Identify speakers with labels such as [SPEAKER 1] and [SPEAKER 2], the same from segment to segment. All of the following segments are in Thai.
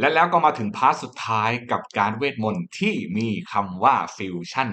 [SPEAKER 1] และแล้วก็มาถึงพาร์ทสุดท้ายกับการเวทมนต์ที่มีคำว่าฟิวชั่น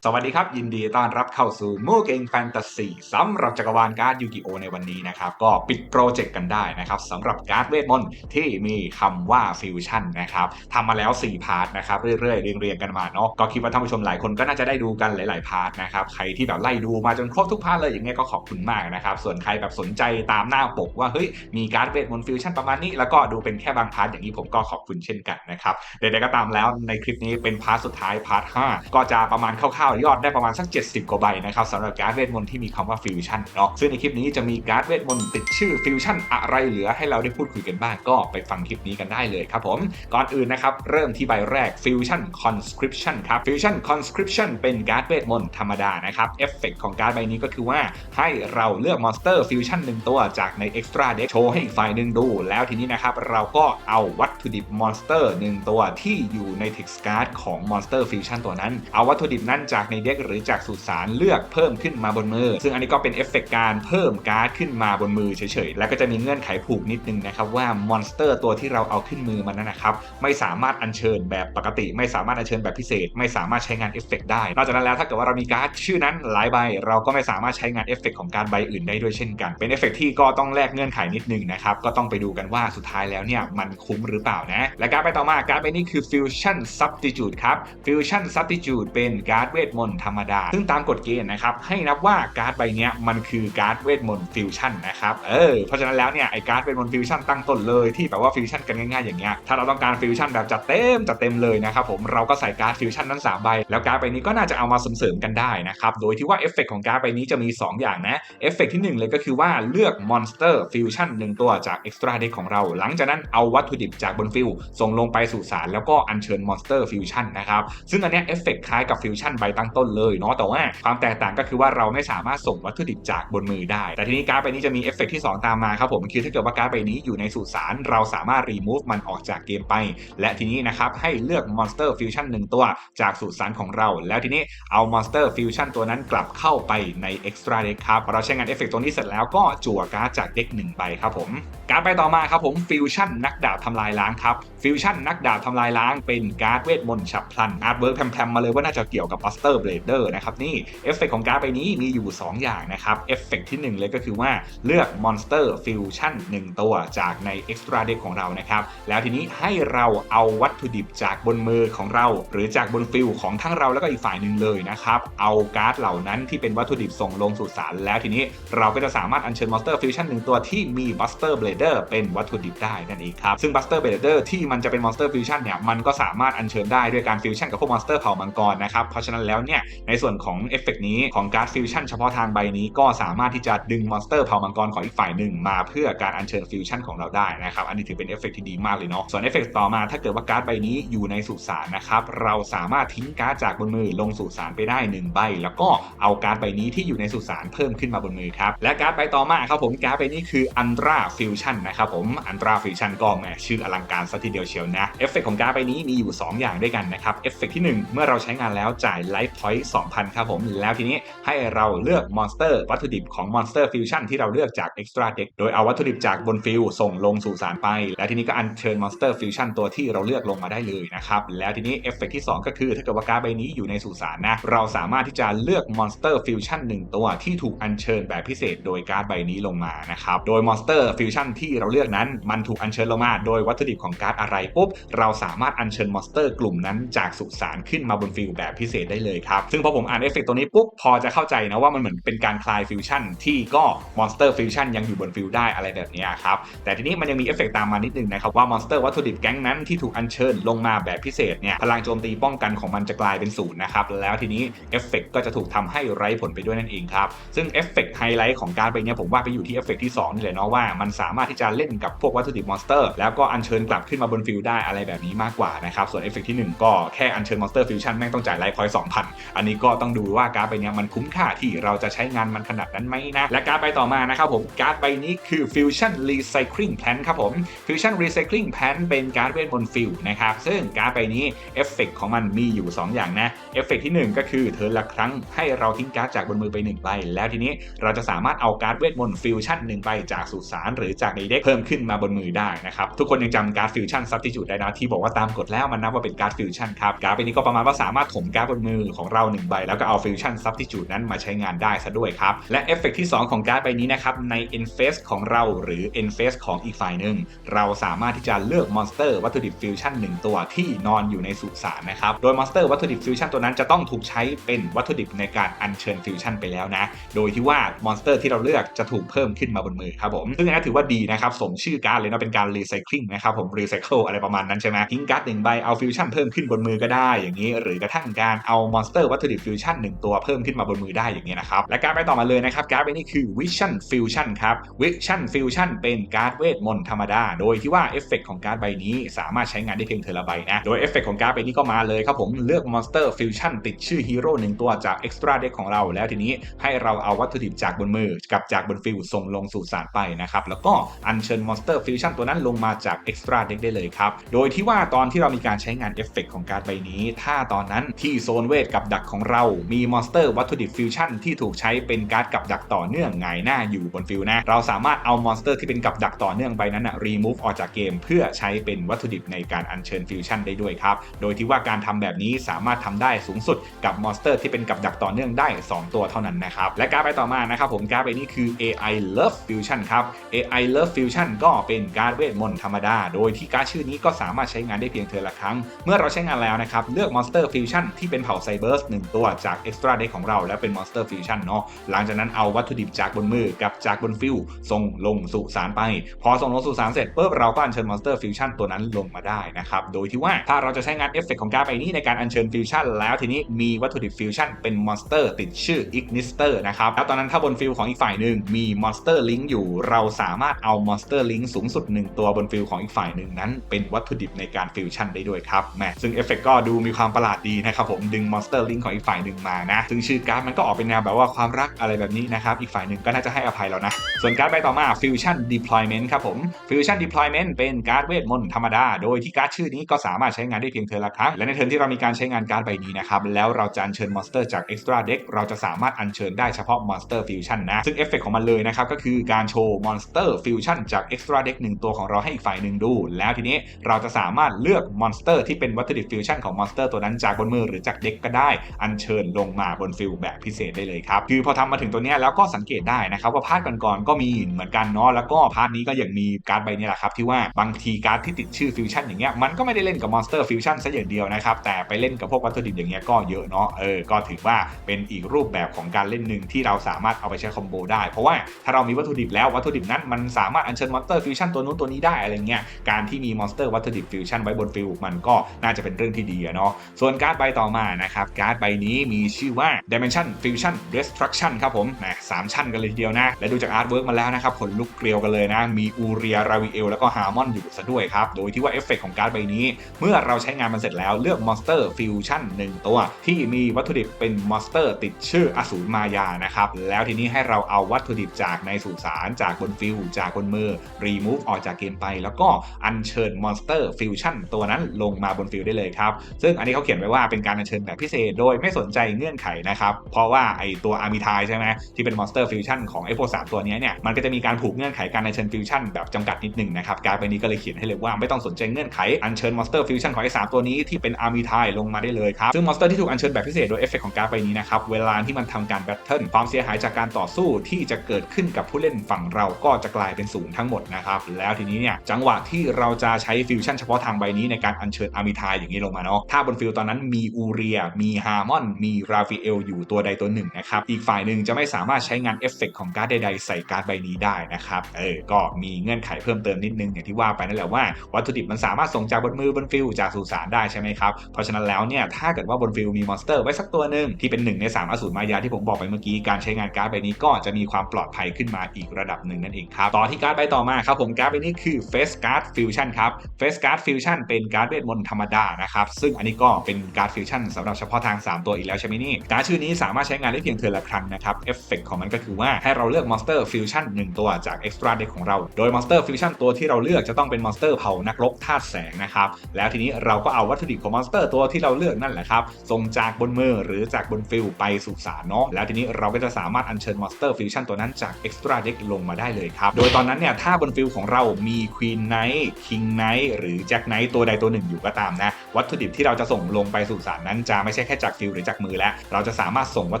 [SPEAKER 1] สวัสดีครับ ยินดีต้อนรับเข้าสู่มูเกงแฟนตาซีสำหรับจักรวาลการ์ดยูกิโอในวันนี้นะครับ ก็ปิดโปรเจกต์กันได้นะครับสำหรับการ์ดเวทมนต์ที่มีคำว่าฟิวชั่นนะครับทำมาแล้ว 4 พาร์ทนะครับ เรื่อยๆ เรียงๆ กันมาเนาะก็คิดว่าท่านผู้ชมหลายคนก็น่าจะได้ดูกันหลายๆ พาร์ทนะครับใครที่แบบไล่ดูมาจนครบทุกพาร์ทเลยอย่างเงี้ยก็ขอบคุณมากนะครับส่วนใครแบบสนใจตามหน้าปกว่าเฮ้ยมีการ์ดเวทมนต์ฟิวชั่นประมาณนี้แล้วก็ดูเป็นแค่บางพาร์ทอย่างนี้ผมก็ขอบคุณเช่นกันนะครับใดๆก็ตามแล้วในคลิปนี้เป็นพาร์ทสุดท้ายพาร์ท5ก็จะประมาณคร่าวยอดได้ประมาณสัก 70 กว่าใบนะครับสำหรับการ์ดเวทมนต์ที่มีคำว่าฟิวชั่นเนาะซึ่งในคลิปนี้จะมีการ์ดเวทมนต์ติดชื่อฟิวชั่นอะไรเหลือให้เราได้พูดคุยกันบ้างก็ไปฟังคลิปนี้กันได้เลยครับผมก่อนอื่นนะครับเริ่มที่ใบแรก Fusion Conscription ครับ Fusion Conscription เป็นการ์ดเวทมนต์ธรรมดานะครับเอฟเฟกของการ์ดใบนี้ก็คือว่าให้เราเลือกมอนสเตอร์ฟิวชั่นหนึ่งตัวจากใน Extra Deck โชว์ให้อีกฝ่ายหนึ่งดู แล้วทีนี้นะครับเราก็เอาวัตถุดิบมอนสเตอร์หนึ่งตัวที่อยู่ใน Text Card ของมอนสเตอร์ฟิวชั่นตัวนั้นเอาวัตถุดิบนั้นจากในเด็กหรือจากสุสานเลือกเพิ่มขึ้นมาบนมือ ซึ่งอันนี้ก็เป็นเอฟเฟกการเพิ่มการ์ดขึ้นมาบนมือเฉยๆ แล้วก็จะมีเงื่อนไขผูกนิดนึงนะครับว่ามอนสเตอร์ตัวที่เราเอาขึ้นมือมันนั้นนะครับไม่สามารถอัญเชิญแบบปกติ ไม่สามารถอัญเชิญแบบพิเศษ ไม่สามารถใช้งานเอฟเฟกได้ นอกจากนั้นแล้วถ้าเกิดว่าเรามีการ์ดชื่อนั้นหลายใบ เราก็ไม่สามารถใช้งานเอฟเฟกของการใบอื่นได้ด้วยเช่นกัน เป็นเอฟเฟกที่ก็ต้องแลกเงื่อนไขนิดนึงนะครับก็ต้องไปดูกันว่าสุดท้ายแล้วเนี่ยมันคุ้มหรือเปล่านะและการ์ดไปต่อมาการ์ดใบนี้คือ Fusion Substitute ครับ Fusion Substitute เป็นการ์ดเวทมนต์ธรรมดา ซึ่งตามกฎเกณฑ์นะครับให้นับว่าการ์ดใบนี้มันคือการ์ดเวทมนต์ฟิวชั่นนะครับเออเพราะฉะนั้นแล้วเนี่ยไอการ์ดเวทมนต์ฟิวชั่นตั้งต้นเลยที่แบบว่าฟิวชั่นกันง่ายๆอย่างเงี้ยถ้าเราต้องการฟิวชั่นแบบจัดเต็มจัดเต็มเลยนะครับผมเราก็ใส่การ์ดฟิวชั่นนั้น3ใบแล้วการ์ดใบนี้ก็น่าจะเอามาเสริมๆกันได้นะครับโดยที่ว่าเอฟเฟกของการ์ดใบนี้จะมี 2 อย่างนะเอฟเฟกที่หนึ่งเลยก็คือว่าเลือกมอนสเตอร์ฟิวชั่นหนึ่งตัวจากเอ็กซ์ตร้าเด็กของเรา หลังจากนั้นเอาวัตถุดิบจากบนฟิวส่งลงไปสู่สารแล้วก็อัญเชิญมอนสเตอร์ฟิวชั่นนะครับซึ่งอันเนี้ยเอฟเฟกคล้ายกับฟิวชั่นใบตงต้นเลยเนาะแต่ว่าความแตกต่างก็คือว่าเราไม่สามารถส่งวัตถุดิบจากบนมือได้ แต่ทีนี้การ์ดใบนี้จะมีเอฟเฟกที่ 2 ตามมาครับผมคือถ้าเกิดว่าการ์ดใบนี้อยู่ในสุสานเราสามารถรีมูฟมันออกจากเกมไป และทีนี้นะครับให้เลือกมอนสเตอร์ฟิวชั่นหนึ่งตัวจากสุสานของเรา แล้วทีนี้เอามอนสเตอร์ฟิวชั่นตัวนั้นกลับเข้าไปในเอ็กซ์ตร้าเด็กครับเราใช้งานเอฟเฟกตัวนี้เสร็จแล้วก็จั่วการ์ดจากเด็กหนึ่งใบครับผมการ์ดไปต่อมาครับผมฟิวชั่นนักดาบทำลายล้างครับฟิวชั่นนักดาบทำลายล้างเป็นการ์ดเวทมนต์ฉับพลันอาร์ตเวิร์กแพมๆมาเลยว่าน่าจะเกี่ยวกับบัสเตอร์เบลเดอร์นะครับนี่เอฟเฟกของการ์ดใบนี้มีอยู่ 2 อย่างนะครับเอฟเฟกที่ 1 เลยก็คือว่าเลือกมอนสเตอร์ฟิวชั่น1ตัวจากในเอ็กซ์ตร้าเด็กของเรานะครับแล้วทีนี้ให้เราเอาวัตถุดิบจากบนมือของเรา หรือจากบนฟิลของทั้งเราแล้วก็อีกฝ่ายหนึ่งเลยนะครับเอาการ์ดเหล่านั้นที่เป็นวัตถุดิบส่งลงสู่สารแล้วทีนี้เราก็จะสามารถอัญเชิญมอนสเตอร์ฟิวชั่นหนึ่งตัวที่มีบัสเตอร์เบลเดอร์เป็นวัตถุดิบได้นั่นเองครับซึ่งบัสเตอร์เบลเดอร์ที่มันจะเป็นมอนสเตอร์ฟิวชั่นเนี่ยมันก็สามารถอัญเชิญได้ด้วยการฟิวชั่นกับพวกมอนสเตอร์เผ่ามังกรนะครับเพราะฉะนั้นแล้วเนี่ยในส่วนของเอฟเฟกนี้ของการ์ดฟิวชั่นเฉพาะทางใบนี้ก็สามารถที่จะดึงมอนสเตอร์เผ่ามังกรของอีกฝ่ายหนึ่งมาเพื่อการอัญเชิญฟิวชั่นของเราได้นะครับอันนี้ถือเป็นเอฟเฟกที่ดีมากเลยเนาะส่วนเอฟเฟกต่อมาถ้าเกิดว่าการ์ดใบนี้อยู่ในสุสานนะครับเราสามารถทิ้งการ์ดจากบนมือลงสุสานไปได้1ใบแล้วก็เอาการ์ดใบนี้ที่อยู่ในสุสานเพิ่มขึ้นมาบนมือครับและการ์ดใบต่อมาครับผมการ์ดใบนี้คืออันตราฟิวชั่นนะครับผมอันตราฟิวชั่นก็แหมชื่ออลังการซะทีเดียวเชียวนะเอฟเฟกของการ์ดใบนี้มีอยู่ 2 อย่างด้วยกันนะครับเอฟเฟกที่ 1 เมื่อเราใช้งานแล้วจ่ายไลฟ์พอยต์2,000 ครับผม แล้วทีนี้ให้เราเลือกมอนสเตอร์วัตถุดิบของมอนสเตอร์ฟิวชั่นที่เราเลือกจาก Extra Deck โดยเอาวัตถุดิบจากบนฟิลส่งลงสู่สารไป แล้วทีนี้ก็อัญเชิญมอนสเตอร์ฟิวชั่นตัวที่เราเลือกลงมาได้เลยนะครับ แล้วทีนี้เอฟเฟกที่ 2 ก็คือถ้าเกิดว่าการ์ดใบนี้อยู่ในสุสานนะ เราสามารถที่จะเลือกมอนสเตอร์ฟิวชั่นหนึ่งตัวที่ถูกอัญเชิญแบบพิเศษ โดยการ์ดใบนี้ลงมานะครับ โดยมอนสเตอร์ฟิวชั่นที่เราเลือกนั้น มันถูกอัญเชิญลงมา โดยวัตถุดิบของการ์ดอะไรปุ๊บเราสามารถอัญเชิญมอนสเตอร์กลุ่มนั้นจากสุสานขึ้นมาบนฟิลแบบพิเศษได้เลยครับ ซึ่งพอผมอ่านเอฟเฟกตัวนี้ปุ๊บพอจะเข้าใจนะว่ามันเหมือนเป็นการคลายฟิวชั่นที่ก็มอนสเตอร์ฟิวชั่นยังอยู่บนฟิลได้อะไรแบบนี้ครับแต่ทีนี้มันยังมีเอฟเฟกตามมานิดนึงนะครับว่ามอนสเตอร์วัตถุดิบแก๊งนั้นที่ถูกอัญเชิญลงมาแบบพิเศษเนี่ยพลังโจมตีป้องกันของมันจะกลายเป็นศูนย์นะครับแล้วทีนี้เอฟเฟกก็จะถูกทำให้ไร้ผลไปด้วยนั่นเองครับซึ่งเอฟเฟกไฮไลท์ของการไปเนี่ยผมว่าไปอยู่ที่เอฟเฟกที่2นี่แหละเนาะว่ามันสามารถที่จะเล่นกับพวกวัตถุดิบมอนสเตอร์แล้วก็อัญเชิญกลับขึ้นมาบนฟิลได้อะไรแบบนี้มากกว่านะครับส่วนเอฟเฟกที่ 1 ก็แค่อัญเชิญมอนสเตอร์ฟิวชั่นแม่งต้องจ่ายไลฟ์พอยต์2,000อันนี้ก็ต้องดูว่าการ์ดใบเนี้ยมันคุ้มค่าที่เราจะใช้งานมันขนาดนั้นไหมนะ และการ์ดใบต่อมานะครับผม การ์ดใบนี้คือ Fusion Recycling Plan ครับผม Fusion Recycling Plan เป็นการ์ดเวทมนต์ฟิลนะครับ ซึ่งการ์ดใบนี้เอฟเฟกของมันมีอยู่ 2 อย่างนะ เอฟเฟกที่ 1 ก็คือเทินละครั้งให้เราทิ้งการ์ดจากบนมือไป1ใบ แล้วทีนี้เราจะสามารถเอาการ์ดเวทมนต์ฟิวชั่นหนึ่งใบจากสุสานหรือจากในเด็กเพิ่มขึ้นมาบนมือได้นะครับ ทุกคนยังจำการ์ดฟิวชั่นซับ t ิจูดได้นะที่บอกว่าตามกฎแล้วมันนับว่าเป็นการ์ดฟิวชั่นครับ การ์ดใบนี้ก็ประมาณว่าสามารถถมการ์ดบนมือของเรา1ใบแล้วก็เอาฟิวชั่นซับ t ิจูดนั้นมาใช้งานได้ซะด้วยครับ และเอฟเฟกที่ 2 ของการ์ดใบนี้นะครับใน End Phase ของเราหรือ End Phase ของอีกฝ่ายหนึ่งเราสามารถที่จะเลือกมอนสเตอร์วัตถุดิบฟิวชั่น1ตัวที่นอนอยู่ในสุสานนะครับโดยมอนสเตอร์วัตถุดิบฟิวชั่นตัวนั้นจะต้องถูกใช้เป็นวัตถุดิบในการอัญเชิญฟิวชั่นไปแล้วนะโดยที่ว่ามอนสเตอร์ที่เราเลือกจะถูกเพิ่มขึ้นมาบนมือครับผมซึ่งอันนี้ถือว่าดีนะครับสมชื่อการ์ดเลยนะเป็นการรีไซคลิงนะครับผมรีไซเคิลอะไรประมาณนั้นใช่ไหมทิ้งการ์ดหนึ่งใบเอาฟิวชั่นเพิ่มขึ้นบนมือก็ได้อย่างนี้ หรือกระทั่งการเอามอนสเตอร์วัตถุดิบฟิวชั่นหนึ่งตัวเพิ่มขึ้นมาบนมือได้อย่างนี้นะครับ และการไปต่อมาเลยนะครับการ์ดใบนี้คือ Vision Fusion ครับ Vision Fusion เป็นการ์ดเวทมนต์ธรรมดา โดยที่ว่าเอฟเฟกของการ์ดใบนี้สามารถใช้งานได้เพียงเทอละใบนะ โดยเอฟเฟกของการ์ดใบนี้ก็มาเลยครับผมเลือกมอนสเตอร์ฟิวชั่นติดชื่อฮีโร่หนึ่งตัวจาก Extra Deck ของเราแล้วทีนี้ให้เราเอาวัตถุดิบจากบนมือกับจากบนฟิลส่งลงสู่สารไปนะครับแล้วก็อัญเชิญมอนสเตอร์ฟิวชั่นตัวนั้นลงมาจาก Extra Deck ได้เลยครับโดยที่ว่าตอนที่เรามีการใช้งานเอฟเฟกของการ์ดใบนี้ ถ้าตอนนั้นที่โซนเวทกับดักของเรา มีมอนสเตอร์วัตถุดิบฟิวชั่นที่ถูกใช้เป็นการ์ดกับดักต่อเนื่องหงายหน้าอยู่บนฟิลนะ เราสามารถเอามอนสเตอร์ที่เป็นกับดักต่อเนื่องใบนั้นอะรีมูฟออกจากเกม เพื่อใช้เป็นวัตถุดิบในการอัญเชิญฟิวชั่นได้ด้วยครับ โดยที่ว่าการทำแบบนี้สามารถทำได้สูงสุดกับมอนสเตอร์ที่เป็นกับดักต่อเนื่องได้ 2 ตัวเท่านั้นนะครับ และการไปต่อมานะครับผมการดใบนี้คือ AI Love Fusion ครับ AI Love Fusion ก็เป็นการดเวทมนต์ธรรมดา โดยที่การดชื่อนี้ก็สามารถใช้งานได้เพียงเทอละครั้ง เมื่อเราใช้งานแล้วนะครับเลือกมอนสเตอร์ฟิวชั่นที่เป็นเผ่าไซเบอร์สหนึ่งตัวจาก Extra Deck ของเราและเป็นมอนสเตอร์ฟิวชั่นเนาะหลังจากนั้นเอาวัตถุดิบจากบนมือกับจากบนฟิลส่งลงสู่สารไป พอส่งลงสู่สารเสร็จปุ๊บเราก็อัญเชิญมอนสเตอร์ฟิวชั่นตัวนั้นลงมาได้นะครับโดยที่ว่าถ้าเราจะใช้งานเอฟเฟกของการดใบนี้ในการอัญเชิญฟิวชั่นแล้วทีนี้มีวัตถุดิบฟิวชั่นเป็นมอนสเตอร์ติดชื่อ Ignister นะครับแล้วตอนนั้นถ้าบนฟิลของอีกฝ่ายหนึ่งมีมอนสเตอร์ลิงก์อยู่ เราสามารถเอามอนสเตอร์ลิงก์สูงสุด 1 ตัวบนฟิลของอีกฝ่ายหนึ่งนั้น เป็นวัตถุดิบในการฟิวชั่นได้ด้วยครับแมซึ่งเอฟเฟกก็ดูมีความประหลาดดีนะครับผมดึงมอนสเตตอร์ลิงของอีกฝ่ายหนึ่งมานะ ซึ่งชื่อการ์ดมันก็ออกเป็นแนวแบบว่าความรักอะไรแบบนี้นะครับ อีกฝ่ายหนึ่งก็น่าจะให้อภัยแล้วนะ ส่วนการ์ดใบต่อมา Fusion Deployment ครับผม Fusion Deployment เป็นการ์ดเวทมนต์ธรรมดา โดยที่การ์ดชื่อนี้ก็สามารถใช้งานได้เพียงเทอละครั้ง และในเทิร์นที่เรามีการใช้งานการ์ดใบนี้นะครับ แล้วเราจะอัญเชิญมอนสเตอร์จาก Extra Deck เราจะสามารถอัญเชิญได้เฉพาะ Monster Fusion นะ ซึ่งเอฟเฟกของมันเลยนะครับก็คือการโชว์ Monster Fusion จาก Extra Deck หนึ่งตัวของเราให้อีกฝ่ายหนึ่งดู แล้วทีนี้เราจะสามารถเลือกมอนสเตอร์ที่เป็นวัตถุดิบฟิวชั่นของมอนสเตอร์ตัวนั้นจากบนมือหรือจากเด็กก็ได้อัญเชิญลงมาบนฟิลแบบพิเศษได้เลยครับคือพอทำมาถึงตัวนี้แล้วก็สังเกตได้นะครับว่าพาร์ทก่อนๆก็มีเหมือนกันเนาะแล้วก็พาร์ทนี้ก็ยังมีการ์ดใบนี้แหละครับที่ว่าบางทีการ์ดที่ติดชื่อฟิวชั่นอย่างเงี้ยมันก็ไม่ได้เล่นกับมอนสเตอร์ฟิวชั่นซะอย่างเดียวนะครับแต่ไปเล่นกับพวกวัตถุดิบอย่างเงี้ยก็เยอะเนาะเออก็ถือว่าเป็นอีกรูปแบบของการเล่นหนึ่งที่เราสามารถเอาไปใช้คอมโบได้เพราะว่าถ้าเรามีวัตถุดิบแล้ววัตถุดิบนั้นมันสามารถอัญเชิญมอนสเตอร์ฟิวชั่นตัวนู้นตัวนี้ได้อะไรเงี้ยการที่มีมอนสเตอร์วัตถุดิบฟิวชั่นไว้บนฟิลมันก็น่าจะเป็นเรื่องที่ดีอะเนาะส่วนการ์ดใบต่อมานะครับการ์ดใบนี้มีชื่อว่า Dimension Fusion Destruction ครับผมนะสามชั้นกันเลยทีเดียวนะ และดูจากอาร์ตเวิร์กมาแล้วนะครับขนลุกเกลียวกันเลยนะ มีอูเรียราวิเอลแล้วก็ฮาร์มอนอยู่ซะด้วยครับ โดยที่ว่าเอฟเฟกของการ์ดใบนี้ เมื่อเราใช้งานมันเสร็จแล้วเลือกมอนสเตอร์ฟิวชั่นหนึ่งตัว ที่มีวัตถุดิบเป็นมอนสเตอร์ติดชื่ออสูรมายานะครับ แล้วทีนี้ให้เราเอาวัตถุดิบจากในสุสานจากบนฟิลจากบนมือรีมูฟออกจากเกมไป แล้วก็อัญเชิญมอนสเตอร์ฟิวชั่นตัวนั้นลงมาบนฟิลได้เลยครับซึ่งอันนี้เขาเขียนไว้ว่าเป็นการอัญเชิญแบบพิเศษโดยไม่สนใจเงื่อนไขนะครับ เพราะว่าไอตัวอาร์มิทายใช่ไหมที่เป็นมอนสเตอร์ฟิวชั่นของไอโฟสามตัวนี้เนี่ยมันก็จะมีการผูกเงื่อนไขการอัญเชิญฟิวชั่นแบบจำกัดนิดหนึ่งนะครับการดใบนี้ก็เลยเขียนให้เลยว่าไม่ต้องสนใจเงื่อนไขอัญเชิญมอนสเตอร์ฟิวชั่นของไอสามตัวนี้ที่เป็นอาร์มิทายลงมาได้เลยครับซึ่งมอนสเตอร์ที่ถูกอัญเชิญแบบพิเศษโดยเอฟเฟกของการดใบนี้นะครับเวลาที่มันทำการแบทเทิลความเสียหายจากการต่อสู้ที่จะเกิดขึ้นกับผู้เล่นฝั่งเราก็จะกลายเป็นศูนย์ทั้งหมดนะครับแล้วทีนี้เนี่ยจังหวะที่เราจะใช้ฟิวชั่นเฉพาะทางใบนี้ในการอัญเชิญอาร์มิทายอย่างนี้ลงมาเนาะถ้าบนฟิลตอนนั้นมีอูเรียมีฮาร์มอนมีราฟิเอลอยู่ตัวใดตัวหนึ่งนะครับ อีกฝ่ายหนึ่งจะไม่สามารถใช้งานเอฟเฟกของการ์ดใดๆใส่การ์ดใบนี้ได้นะครับเออก็มีเงื่อนไขเพิ่มเติมนิดนึงอย่างที่ว่าไปนั่นแหละว่าวัตถุดิบมันสามารถส่งจากบนมือบนฟิลจากสุสานได้ใช่ไหมครับเพราะฉะนั้นแล้วเนี่ยถ้าเกิดว่าบนฟิลมีมอนสเตอร์ไว้สักตัวหนึ่งที่เป็นหนึ่งในสามอสูรมายาที่ผมบอกไปเมื่อกี้การใช้งานการ์ดใบนี้ก็จะมีความปลอดภัยขึ้นมาอีกระดับหนึ่งนั่นเองครับต่อที่การ์ดใบต่อมาครับผมการ์ดใบนี้คือ Face Guard Fusion ครับ Face Guard Fusion เป็นการ์ดเวทมนต์ธรรมดานะครับซึ่งอันนี้ก็เป็นการ์ดฟิวชั่นสำหรับเฉพพาะทาง 3 ตัวอีกแล้วใช่ไหมนี่การ์ดชื่อนี้สามารถใช้งานได้เพียงเทิร์นละครั้งนะครับเอฟเฟกของมันก็คือว่าให้เราเลือกมอนสเตอร์ฟิวชั่น1ตัวจาก Extra Deck ของเรา โดยมอนสเตอร์ฟิวชั่นตัวที่เราเลือกจะต้องเป็นมอนสเตอร์เผานักรบธาตุแสงนะครับแล้วทีนี้เราก็เอาวัตถุดิบของมอนสเตอร์ตัวที่เราเลือกนั่นแหละครับส่งจากบนมือหรือจากบนฟิลไปสู่สารเนาะแล้วทีนี้เราก็จะสามารถอัญเชิญมอนสเตอร์ฟิวชั่นตัวนั้นจาก Extra Deck ลงมาได้เลยครับโดยตอนนั้นเนี่ยถ้าบนฟิลของเรามี Queen Knight King Knight หรือ Jack Knight ตัวใดตัวหนึ่งอยู่ก็ตามนะ วัตถุดิบที่เราจะส่งลงไปสู่สารนั้นจะไม่ใช่แค่จากฟิลหรือจากมือแล้ว เราจะสามารถส่งวัต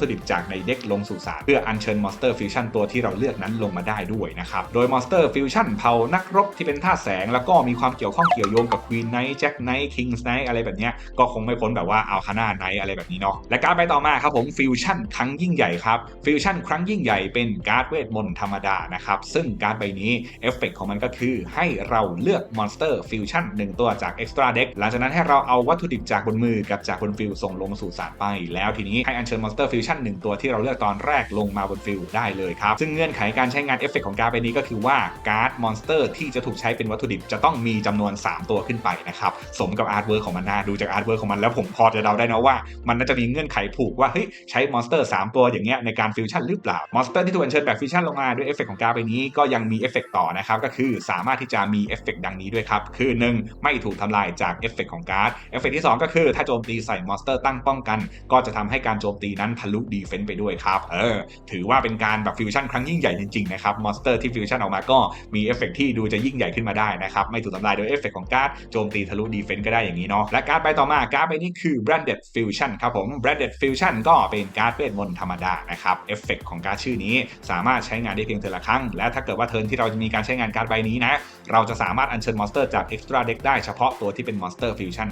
[SPEAKER 1] ถุดิบจากในเด็กลงสู่สารเพื่ออัญเชิญมอนสเตอร์ฟิวชั่นตัวที่เราเลือกนั้นลงมาได้ด้วยนะครับ โดยมอนสเตอร์ฟิวชั่นเผ่านักรบที่เป็นธาแสง แล้วก็มีความเกี่ยวข้องเกี่ยวโยงกับ Queen Knight Jack Knight King Knight อะไรแบบเนี้ยก็คงไม่พ้นแบบว่าเอัลคาน่าไนท์อะไรแบบนี้เนาะและการไปต่อมาครับผมฟิวชั่นครั้งยิ่งใหญ่ครับฟิวชั่นครั้งยิ่งใหญ่เป็นการ์ดเวทมนต์ธรรมดานะครับซึ่งการ์ดใบนี้เอฟเฟกของมันก็คือให้เราเลือกมอนสเตอร์ฟิวชั่นหนึ่งตัวจาก Extra Deck หลังจากนั้นให้เราเอาวัตถุดิบจากบนมือกับจากบนฟิลส่งลงสู่สารไป แล้วทีนี้ให้อัญเชิญมอนสเตอร์ฟิวชั่นหนึ่งตัวที่เราเลือกตอนแรกลงมาบนฟิลได้เลยครับ ซึ่งเงื่อนไขการใช้งานเอฟเฟกของการ์ดใบนี้ก็คือว่าการ์ดมอนสเตอร์ที่จะถูกใช้เป็นวัตถุดิบจะต้องมีจำนวน 3 ตัวขึ้นไปนะครับสมกับอาร์ตเวิร์ของมันนะดูจากอาร์ตเวิร์ของมันแล้วผมพอจะเดาได้นะว่า มันน่าจะมีเงื่อนไขผูกว่าเฮ้ยใช้มอนสเตอร์3ตัวอย่างเงี้ยในการฟิวชั่นหรือเปล่ามอนสเตอร์ที่ถูกอัญเชิญแบบฟิวชั่นลงมาด้วยเอฟเฟกของการ์ดใบนี้ก็ยังมีเอฟเฟกต่อนะครับก็คือสามารถที่จะมีเอฟเฟกดังนี้ด้วยครับคือ 1 ไม่ถูกทำลายจากเอฟเฟกของการ์ดเอฟเฟกที่ 2 ก็คือถ้าโจมตีใส่มอนสเตอร์ตั้งป้องกัน ก็จะทำให้การโจมตีนั้นทะลุดีเฟนต์ไปด้วยครับเออถือว่าเป็นการแบบฟิวชั่นครั้งยิ่งใหญ่จริงๆนะครับมอนสเตอร์ที่ฟิวชั่นออกมาก็มีเอฟเฟกที่ดูจะยิ่งใหญ่ขึ้นมาได้นะครับไม่ถูกทำลายโดยเอฟเฟกของการ์ดโจมตีทะลุดีเฟนต์ก็ได้อย่างนี้เนาะและการ์ดใบต่อมาการ์ดใบนี้คือ branded fusion ครับผม branded fusion ก็เป็นการ์ดเวทมนต์ธรรมดานะครับเอฟเฟกของการ์ดชื่อนี้สามารถใช้งานได้เพียงเทละครั้ง และถ้าเกิดว่าเทิร์นที่เราจะมีการใช้งานการ์ดใบนี้นะเราจะสามารถอัญเชิญมอนสเตอร์จาก extra deck ได้เฉพาะตัวที่เป็น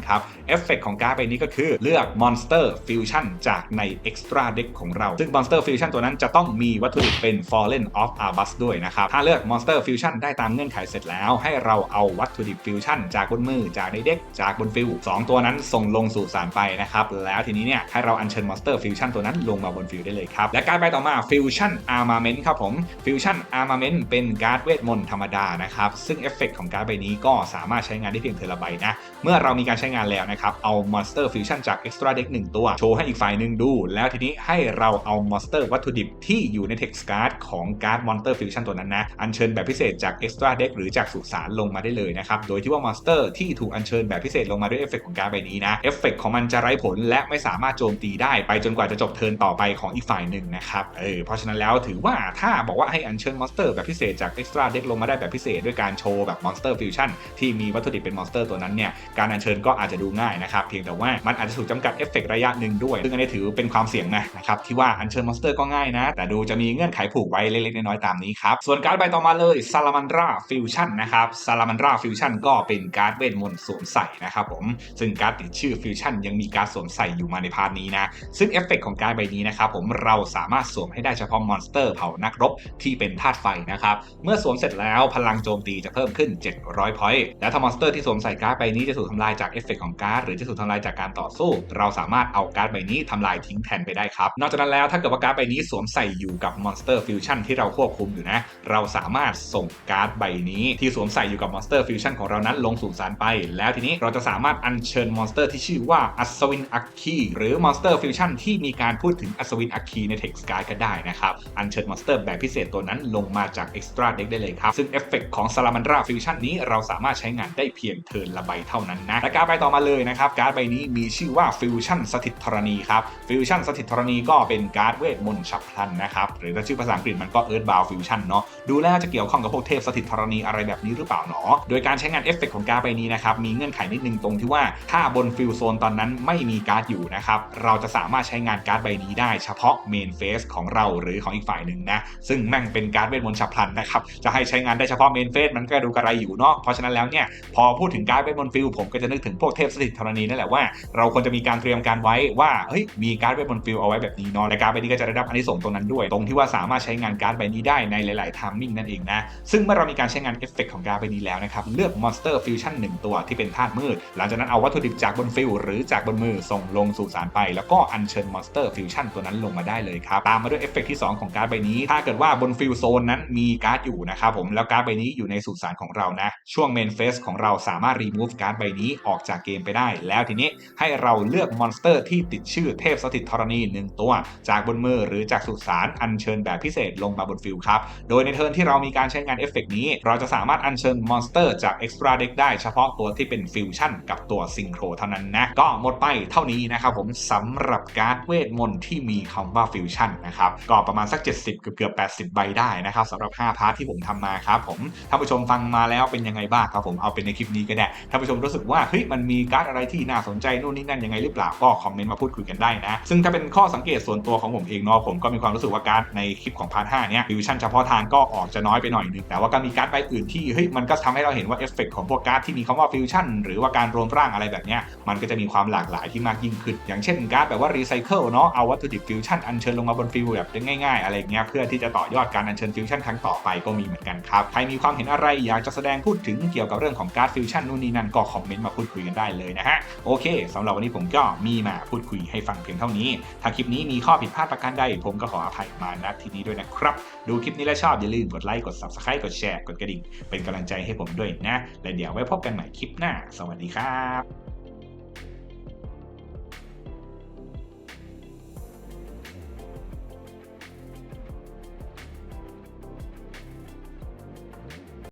[SPEAKER 1] ครับเอฟเฟกของการ์ดใบนี้ก็คือเลือก monster fusion จากใน extra deck ของเรา ซึ่ง monster fusion ตัวนั้นจะต้องมีวัตถุดิบเป็น fallen of arbus ด้วยนะครับ ถ้าเลือก monster fusion ได้ตามเงื่อนไขเสร็จแล้ว ให้เราเอาวัตถุดิบ fusion จากบนมือจากในเด็กจากบนฟิลสองตัวนั้นส่งลงสู่สารไปนะครับ แล้วทีนี้เนี่ยให้เราอัญเชิญ monster fusion ตัวนั้นลงมาบนฟิลได้เลยครับ และการดใบต่อมา fusion armament ครับผม fusion armament เป็นการ์ดเวทมนต์ธรรมดานะครับซึ่งเอฟเฟกของการ์ดใบนี้ก็สามารถใช้งานได้เพียงเทอละใบนะเมื่อเรามีการใช้งานานแล้วนะครับ เอา monster fusion จาก extra deck 1 ตัว โชว์ให้อีกฝ่ายหนึ่งดู แล้วทีนี้ให้เราเอา monster วัตถุดิบที่อยู่ใน text card ของการ์ด monster fusion ตัวนั้นนะ อัญเชิญแบบพิเศษจาก extra deck หรือจากสุสานลงมาได้เลยนะครับ โดยที่ว่า monster ที่ถูกอัญเชิญแบบพิเศษลงมาด้วยเอฟเฟกของการ์ดใบนี้นะ เอฟเฟกของมันจะไร้ผลและไม่สามารถโจมตีได้ไปจนกว่าจะจบเทิร์นต่อไปของอีกฝ่ายหนึ่งนะครับ เออ เพราะฉะนั้นแล้วถือว่าถ้าบอกว่าให้อัญเชิญ monster แบบพิเศษจาก extra deck ลงมาได้แบบพิเศษด้วยการโชว์แบบ monster fusion ที่มีวัตถุดิบเป็น monster ตัวนั้นเนี่ย การอัญเชิญก็อาจจะดูง่ายนะครับเพียงแต่ว่ามันอาจจะถูกจำกัดเอฟเฟกระยะหนึ่งด้วย ซึ่งอันนี้ถือเป็นความเสี่ยงนะนะครับที่ว่าอัญเชิญ monster ก็ง่ายนะ แต่ดูจะมีเงื่อนไขผูกไว้เล็กๆน้อยๆตามนี้ครับ ส่วนการ์ดใบต่อมาเลย Salamandra Fusion นะครับ Salamandra Fusion ก็เป็นการ์ดเวทมนต์สวมใส่นะครับผมซึ่งการ์ดติดชื่อ Fusion ยังมีการสวมใส่อยู่มาในพาร์ทนี้นะซึ่งเอฟเฟกของการ์ดใบนี้นะครับผมเราสามารถสวมให้ได้เฉพาะมอนสเตอร์เผ่านักรบที่เป็นธาตุไฟนะครับเมื่อสวมเสร็จแล้วพลังโจมตีจะเพิ่มขึ้น 700พอยต์และถ้ามอนสเตอร์ที่สวมใส่การ์ดใบนี้จะถูกทำลายจากเอฟเฟกของการ์ดหรือจะถูกทำลายจากการต่อสู้ เราสามารถเอาการ์ดใบนี้ทำลายทิ้งแทนไปได้ครับ นอกจากนั้นแล้วถ้าเกิดว่าการ์ดใบนี้สวมใส่อยู่กับมอนสเตอร์ฟิวชั่นที่เราควบคุมอยู่นะ เราสามารถส่งการ์ดใบนี้ ที่สวมใส่อยู่กับมอนสเตอร์ฟิวชั่นของเรานั้นลงสู่สารไป แล้วทีนี้เราจะสามารถอัญเชิญมอนสเตอร์ที่ชื่อว่าอัศวินอัคคีหรือมอนสเตอร์ฟิวชั่นที่มีการพูดถึงอัศวินอัคคีในเท็กซ์การ์ดก็ได้นะครับอัญเชิญมอนสเตอร์แบบพิเศษตัวนั้นลงมาจากเอ็กซ์ตร้าเด็กได้เลยครับซึ่งเอฟเฟกของซาลามันดราฟิวชั่นนี้เราสามารถใช้งานได้เพียงเทิร์นละใบเท่านั้นนะและการ์ดใบต่อมาเลยนะครับการ์ดใบนี้มีชื่อว่าฟิวชั่นสถิตธรณีครับฟิวชั่นสถิตธรณีก็เป็นการ์ดเวทมนต์ฉับพลันนะครับหรือถ้าชื่อภาษาอังกฤษมันก็เอิร์ธบาวฟิวชั่นเนาะดูแล้วจะเกี่ยวข้องกับพวกเทพสถิตธรณีอะไรแบบนี้หรือเปล่าหนอโดยการใช้งานเอฟเฟกของการ์ดใบนี้นะครับมีเงื่อนไขนิดนึงตรงที่ว่าถ้าบนฟิลโซนตอนนั้นไม่มีการ์ดอยู่นะครับเราจะสามารถใช้งานการ์ดใบนี้ได้เฉพาะเมนเฟสของเราหรือของอีกฝ่ายหนึ่งนะซึ่งแม่งเป็นการ์ดเวทมนต์ฉับพลันนะครับจะให้ใช้งานได้เฉพาะเมนเฟสมันก็ดูกระไรอยู่เนาะเพราะฉะนั้นแล้วเนี่ยพอพูดถึงการ์ดเวทมนต์ฟิลผมก็จะนึกถึงพวกเทพสถิตธรณีนั่นแหละว่าเราควรจะมีการเตรียมการไว้ว่าเฮ้ยมีการ์ดเวทมนต์ฟิลเอาไว้แบบนี้เนาะและการ์ดใบนี้ก็จะได้รับอันนี้ส่งตรงนั้นด้วย ตรงที่ว่าสามารถใช้งานการ์ดใบนี้ได้ในหลายๆทามมิ่งนั่นเองนะซึ่งเมื่อเรามีการใช้งานเอฟเฟกของการ์ดใบนี้แล้วนะครับเลือกมอนสเตอร์ฟิวชั่นหนึ่งตัวที่เป็นธาตุมืด หลังจากนั้นเอาวัตถุดิบจากบนฟิลหรือจากบนมือส่งลงสู่สารไป แล้วก็อัญเชิญมอนสเตอร์ฟิวชั่นตัวนั้นลงมาได้เลยครับตามมาด้วยเอฟเฟกที่ 2 ของการ์ดใบนี้ ถ้าเกิดว่าบนฟิลโซนนั้นมีการ์ดอยู่นะครับผมแล้วการ์ดใบนี้อยู่ในสุสานของเรานะช่วงเมนเฟสของเราสามารถรีมูฟการ์ดใบนี้ออกจากจากเกมไปได้ แล้วทีนี้ให้เราเลือกมอนสเตอร์ที่ติดชื่อเทพสถิตธรณีหนึ่งตัว จากบนมือหรือจากสุสานอัญเชิญแบบพิเศษลงมาบนฟิลด์ครับ โดยในเทิร์นที่เรามีการใช้งานเอฟเฟกต์นี้ เราจะสามารถอัญเชิญมอนสเตอร์จาก Extra Deck ได้เฉพาะตัวที่เป็นฟิวชั่นกับตัวซิงโครเท่านั้นนะ ก็หมดไปเท่านี้นะครับผมสำหรับการ์ดเวทมนต์ที่มีคำว่าฟิวชั่นนะครับก็ประมาณสัก 70 เกือบเกือบ80 ใบได้นะครับสำหรับ 5 พาร์ทที่ผมทำมาครับผมท่านผู้ชมฟังมาแล้วเป็นยังไงบ้างครับผมเอาเป็นในคลิปนี้ก็ได้ท่านผู้ชมรู้สึกว่าเฮ้ยมันมีการ์ดอะไรที่น่าสนใจนู่นนี่นั่นยังไงหรือเปล่าก็คอมเมนต์มาพูดคุยกันได้นะ ซึ่งถ้าเป็นข้อสังเกตส่วนตัวของผมเองเนาะผมก็มีความรู้สึกว่าการ์ดในคลิปของพาร์ท5เนี้ยฟิวชั่นเฉพาะทางก็ออกจะน้อยไปหน่อยนึงแต่ว่าก็มีการ์ดใบอื่นที่เฮ้ยมันก็ทำให้เราเห็นว่าเอฟเฟกต์ของพวกการ์ดที่มีคำว่าฟิวชั่นหรือว่าการรวมร่างอะไรแบบเนี้ยมันก็จะมีความหลากหลายที่มากยิ่งขึ้น อย่างเช่นการ์ดแบบว่ารีไซเคิลเนาะเอาวัตถุดิบฟิวชั่นอัญเชิญลงมาบนฟิวแบบง่ายๆอะไรเงี้ยเพื่อที่จะต่อยอดการอัญเชิญฟิวชั่นครั้งต่อไปก็มีเหมือนกันครับใครมีความเห็นอะไรอยากจะแสดงพูดถึงเกี่ยวกับเรื่องของการ์ดฟิวชั่นนู่นนี่นั่นก็คอมเมนต์มาพูดคุยกันได้เลยนะฮะ โอเคสำหรับวันนี้ผมก็มีมาพูดคุยให้ฟังเพียงเท่านี้ ถ้าคลิปนี้มีข้อผิดพลาดประการใดผมก็ขออภัยมาณที่นี้ด้วยนะครับ ดูคลิปนี้แล้วชอบอย่าลืมกดไลค์กด subscribe กดแชร์กดกระดิ่ง เป็นกำลังใจให้ผมด้วยนะ และเดี๋ยวไว้พบกันใหม่คลิปหน้า สวัสดีครับ